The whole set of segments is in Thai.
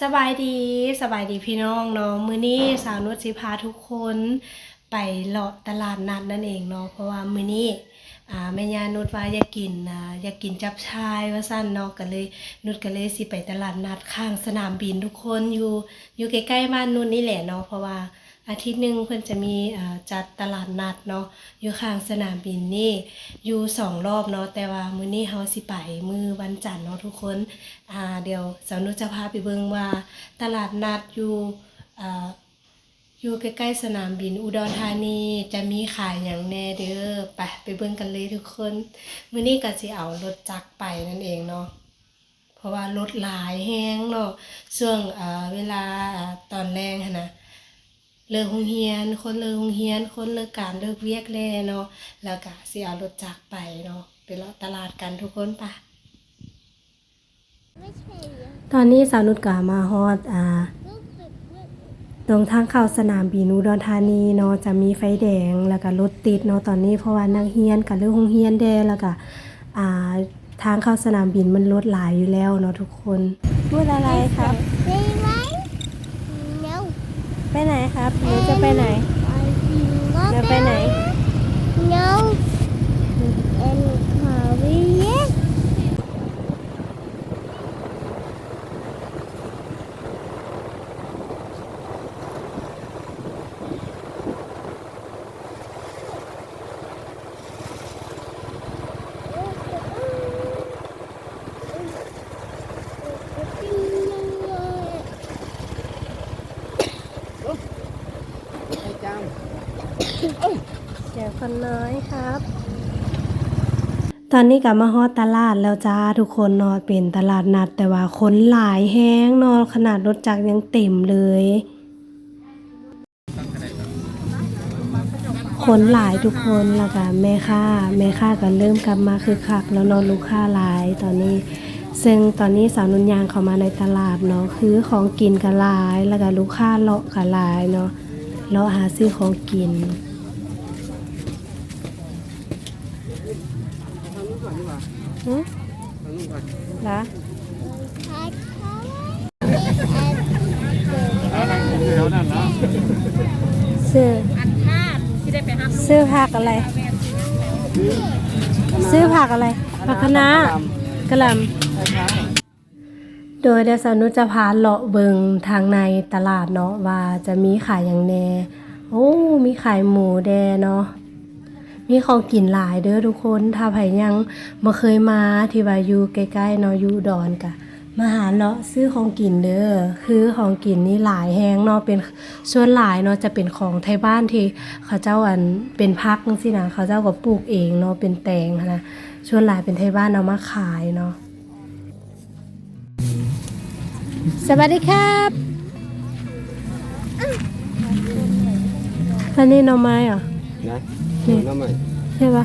สบายดีสบายดีพี่น้องเนาะมื้อนี้สาวนุชสิพาทุกคนไปเลาะตลาดนัดนั่นเองเนาะเพราะว่ามื้อนี้อ่าแม่ยานุชว่าอยากกินอ่าอยากกินจับชายว่าสั้นเนาะก็เลยนุชก็เลยสิไปตลาดนัดข้างสนามบินทุกคนอยู่อยู่ใกล้ๆบ้านนุชนี่แหละเนาะเพราะว่า อาทิตย์หนึ่งเพิ่นจะมีจัดตลาดนัดเนาะอยู่ข้างสนามบินนี่อยู่สองรอบเนาะแต่ว่ามื้อนี้เฮาสิไปมื้อวันจันทร์เนาะทุกคนอ่าเดี๋ยวสาวนุจะพาไปเบิ่งว่า ตลาดนัดอยู่อ่าอยู่ใกล้ๆสนามบินอุดรธานีจะมีขายอย่างแน่เด้อไปไปเบิ่งกันเลยทุกคนมื้อนี้ก็สิเอารถจักรไปนั่นเองเนาะเพราะว่ารถหลายแฮงเนาะช่วงอ่าเวลาตอนแรงนะ เลิกโรงเรียน คนเลิกโรงเรียน คนเลิกการเลิกเวียกแล้วเนาะแล้วก็สิเอารถจักรไปเนาะไปเลาะตลาดกันทุกคนไปไม่ใช่อะตอนนี้สาวนุชกามาฮอดอ่ารู้สึกว่าตรงทางเข้าสนามบินอุดรธานีเนาะจะมีไฟแดงแล้วก็รถติดเนาะตอนนี้เพราะว่านักเรียนกับเรื่องโรงเรียนแดแล้วก็อ่าทางเข้าสนามบินมันรถหลายอยู่แล้วเนาะทุกคนพูดอะไรครับได้ไหมเร็ว ไปไหนครับหนูจะไปไหนไปจะไปไหนเร็วเอ็นขอวิ่ง เดี๋ยวคนน้อยครับ ตอนนี้กลับมาฮอดตลาดแล้วจ้าทุกคนนาะเป็นตลาดนัด แต่ว่าคนหลายแห้งนาะขนาดรถจักรยังเต็มเลย คนหลายทุกคนแล้วก็แม่ค้าแม่ค้าก็เริ่มกลับมาคือคัก แล้วนาะลูกค้าหลายตอนนี้ซึ่งตอนนี้สาวนุนยางเข้ามาในตลาดเนาะคือของกินก็หลาย แล้วก็ลูกค้าเลาะก็หลายเนาะเลาะหาซื้อของกิน หืมละพัดเขาซื้อซื้อผักอะไร ซื้อผักอะไรผักคะน้ากระหลำโดยเดยวสาวนุจะพาเลาะเบิงทางในตลาดเนาะว่าจะมีขายอย่างแน่โอ้ มีขายหมูแดเนาะ มีของกินหลายเด้อทุกคน ถ้าไผยังมาเคยมาที่ว่าอยู่ใกล้ๆเนาะอยู่ดอนกะมาหาเลาะซื้อของกินเด้อคือของกินนี่หลายแฮงเนาะเป็นส่วนหลายเนาะจะเป็นของไทยบ้านที่เขาเจ้าอันเป็นพักจังซี่นะเขาเจ้าก็ปลูกเองเนาะเป็นแตงนะส่วนหลายเป็นไทยบ้านเอามาขายเนาะสวัสดีครับอันนี้หน่อไม้เหรอ นะนี่น้ำใหม่ใช่ปะ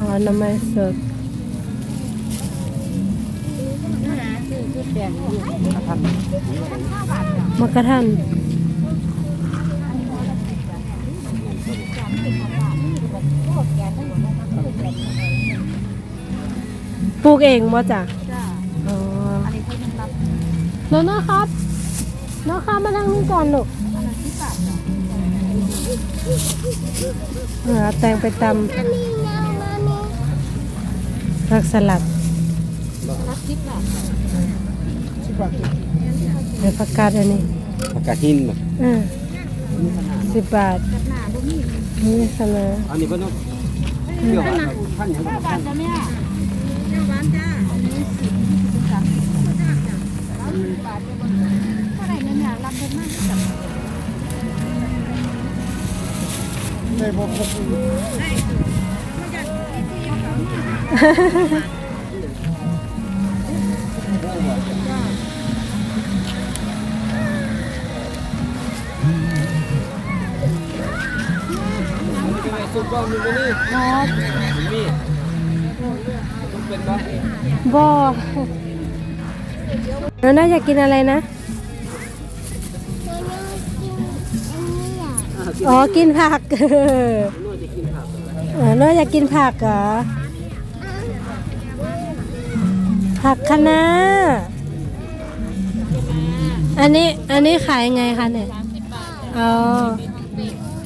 อ๋อน่อไม้สดมะกระทันปลูกเองบ่จ้ะอ๋อน้องนะครับน้องครับมาทางนี้ก่อนลูก หาแตงไปตำมีเงามามีผักสลัดเดี๋ยวผักกาดอันนี้ผักกาดหินแบบอ่าสิบบาทนี่ขนาดอันนี้เพิ่นต้องเกี่ยวกับท่านอย่างไรท่านสุดยอดมึงนี่ครับมีต้องเป็นบ้าบอแล้วน่าอยากกินอะไรนะ ตัวนี้กินอันนี้อะอ๋อกินผักเออน่า จะกินผักเออน้อยอยากกินผักเหรอ ผักคะน้า อันนี้ อันนี้ขายไงคะเนี่ย อ๋อ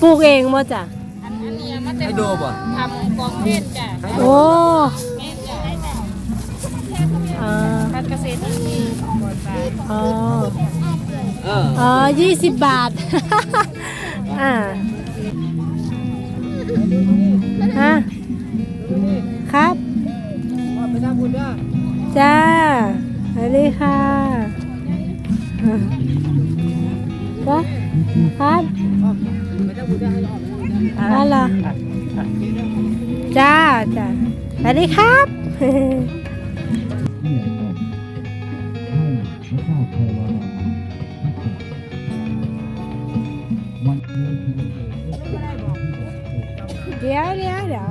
ปลูกเองมั้จ้ะ ให้ดูป่ะทำกองเม่นจ้ะโอ้เม่นจ้ะอ่าการเกษตรอินทรีย์ปลอดสารอ๋อเอออ๋อยี่สิบบาท อ่าฮะครับไปทำบุญด้วยจ้าสวัสดีค่ะจ้าครับไปทำบุญด้วยให้ออกอะไรจ้าจ้าสวัสดีครับ เดี๋ยวเดี๋ยวเดี๋ยว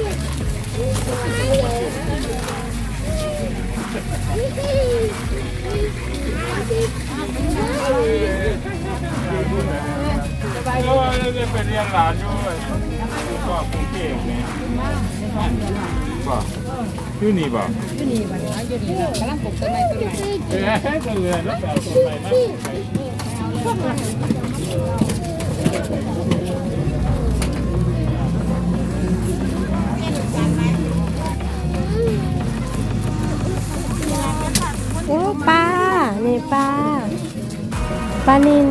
จะไปเรียนหลานด้วยก็กรุงเทพเนี่ยบ่อยู่นี่บ่อยู่นี่บัดนี้อยู่นี่กำลังปลูกต้นไม้ต้นใหม่เอ๊ะก็เลยแล้วแต่ต้นไม้มาโอ้ปลานี่ปลาปลานิน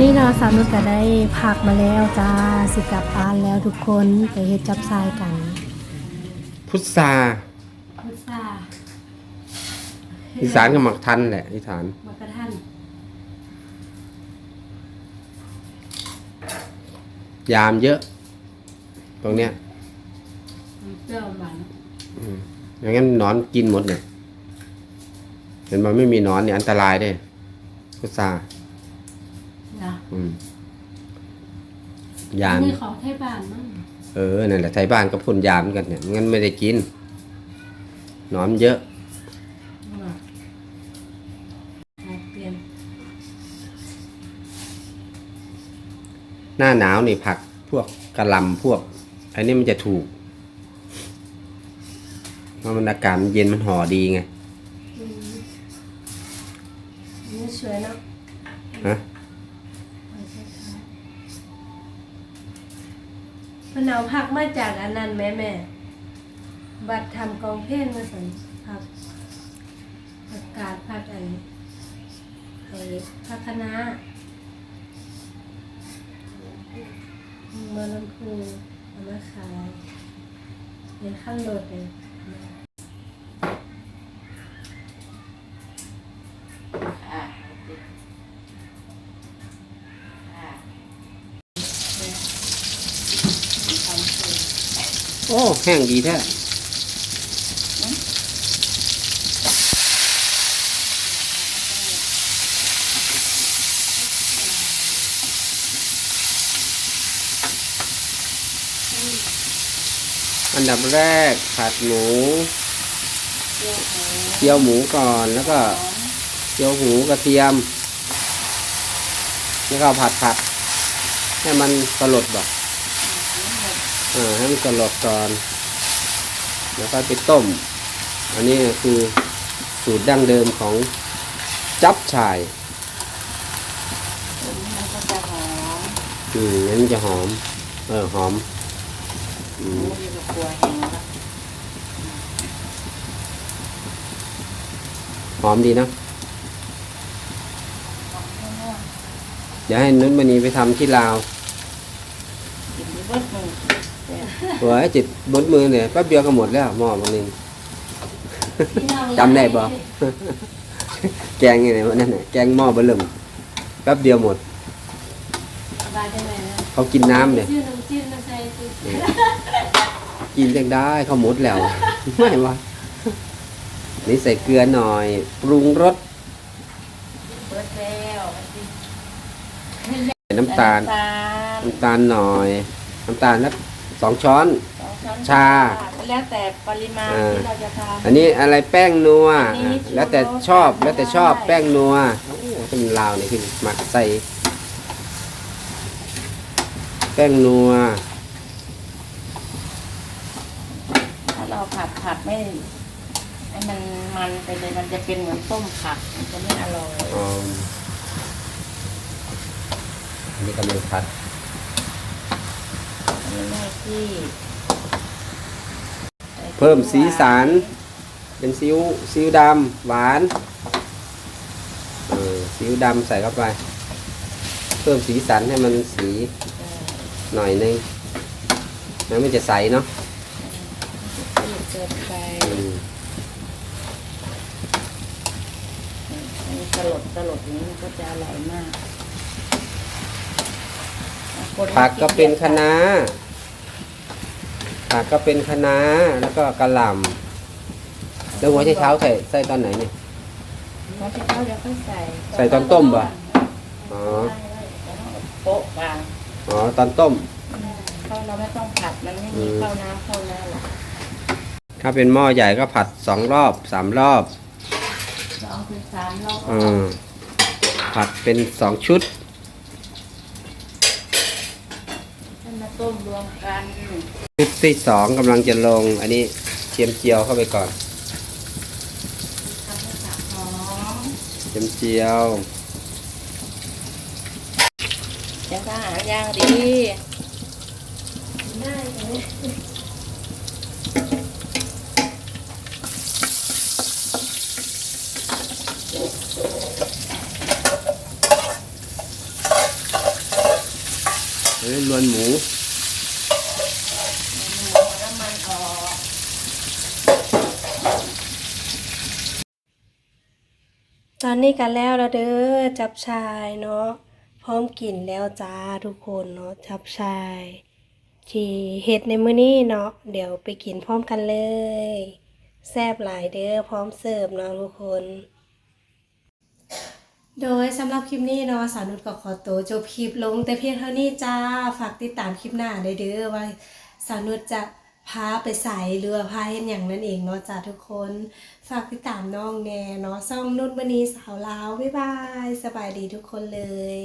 นนี้เราสามนุษย์ก็ได้ผักมาแล้วจ้าสิกลับบ้านแล้วทุกคนไปเฮ็ดจับทรายกัน พุทราพุทราอีสานก็หมักทันแหละอีสานมากระทันยามเยอะ ตรงเนี้ยเปรี้ยวหวานอืมอย่างนั้นหนอนกินหมดเนี่ยเห็นมันไม่มีหนอนเนี่ยอันตรายเด้พุทรานะ อืมยาม นี่ของไทยบ้านมั้งเออ นั่นแหละไทยบ้านก็พ่นยามเหมือนกันเนี่ยงั้นไม่ได้กิน หนอนเยอะอะเปลี่ยนหน้าหนาวนี่ผักพวกกระหลำพวก อันนี้มันจะถูก เพราะมันอากาศมันเย็นมันห่อดีไง อืมนี่สวยเนาะฮะ พิ่นเอาผักมาจากอันนั้นแม่แม่ บัดทำกองเพลนมาสันผักผักกาดผักอันไอ้ผักคะน้ามาลำพูเอามาขายเป็นข้างโดดเลย อ้แห้งดีแท้อันดับแรกผัดหมูเจียวหมูก่อนแล้วก็เจียวหูกระเทียม แล้วก็ผัดผัดให้มันสลดบ่ อ่าให้มันสลดก่อนแล้วก็ไปต้ม อันนี้คือสูตรดั้งเดิมของจับชายมันก็จะหอมอืมอันนี้จะหอม เออหอมอืหมมูอยู่กับครัวแห้งแล้วหอมดีนะเดี๋ยวให้นุชมณีไปทำที่ลาวกินที่เบิดมือ หัวจิตบดมือเนี่ยแป๊บเดียวก็หมดแล้วหม้อบางนึงจำได้บ่แกงยังไงวะนั่นน่ะแกงหม้อเบะเริ่มแป๊บเดียวหมดสบายจังเลยนะเขากินน้ำเนี่ยชื่อน้ำจิ้มน้ำใส่คือกินจังได้เขาหมดแล้วไม่วะนี่ใส่เกลือหน่อย ปรุงรสเบิดแล้วใส่น้ำตาลน้ำตาลน้ำตาลหน่อย น้ำตาลนัก สองช้อน สองช้อนชา แล้วแต่ปริมาณอ่าที่เราจะทาน อันนี้อะไรแป้งนัว อันนี้อะแล้วแต่ชูรสชอบแล้วแต่ชอบได้ แป้งนัวโอ้โหเป็นลาวนี่คือหมักใส่ แป้งนัว ถ้าเราผัดผัดไม่ให้มันมันไปเลยมันจะเป็นเหมือนต้มผักมันจะไม่อร่อย อ๋ออันนี้กำลังผัด อันนี้แม่ที่เพิ่มสีสันเป็นซีอิ๊วซีอิ๊วดำหวานเออซีอิ๊วดำใส่เข้าไป เพิ่มสีสันให้มันสีหน่อยนึงแล้วมันจะใสเนาะที่เกินไปอืมอันนี้สลดสลดอย่างนี้มันก็จะอร่อยมากคน ผักก็เป็นคะน้าผักก็เป็นคะน้าแล้วก็กระหล่ำแล้วหัวไชเท้าใส่ใส่ตอนไหนเนี่ย หัวไชเท้าเดี๋ยวค่อยใส่ใส่ตอนต้มป่ะอ๋อโป๊ะบางอ๋อตอนต้มข้าวเราไม่ต้องผัดมันไม่มีข้าวน้ำข้าวน้ำหรอกถ้าเป็นหม้อใหญ่ก็ผัดสองรอบสามรอบสองถึงสามรอบอืมผัดเป็นสองชุด ให้มาต้มรวมกันที่สองกำลังจะลง อันนี้เจียมเจียวเข้าไปก่อน ทำให้สับหอมเจียมเจียวเดี๋ยวทหารย่างดีเฮ้ยล วนหมูตอนนี้กันแล้วล้วเด้อจับชายเนาะพร้อมกินแล้วจ้าทุกคนเนาะจับชายที่เฮ็ดในมื้อนี้เนาะเดี๋ยวไปกินพร้อมกันเลย แซ่บหลายเด้อพร้อมเสิร์ฟเนาะทุกคน โดยสำหรับคลิปนี้เนาะสาวนุชก็ขอตัวจบคลิปลง แต่เพียงเท่านี้จ้าฝากติดตามคลิปหน้าได้เด้อว่าสาวนุชจะพาไปใส่เรือพาเห็นอย่างนั้นเองเนาะจ้าทุกคน ฝากติดตามน้องแน่เนาะซ่องนุชมณีสาวลาวบ๊ายบาย สบายดีทุกคนเลย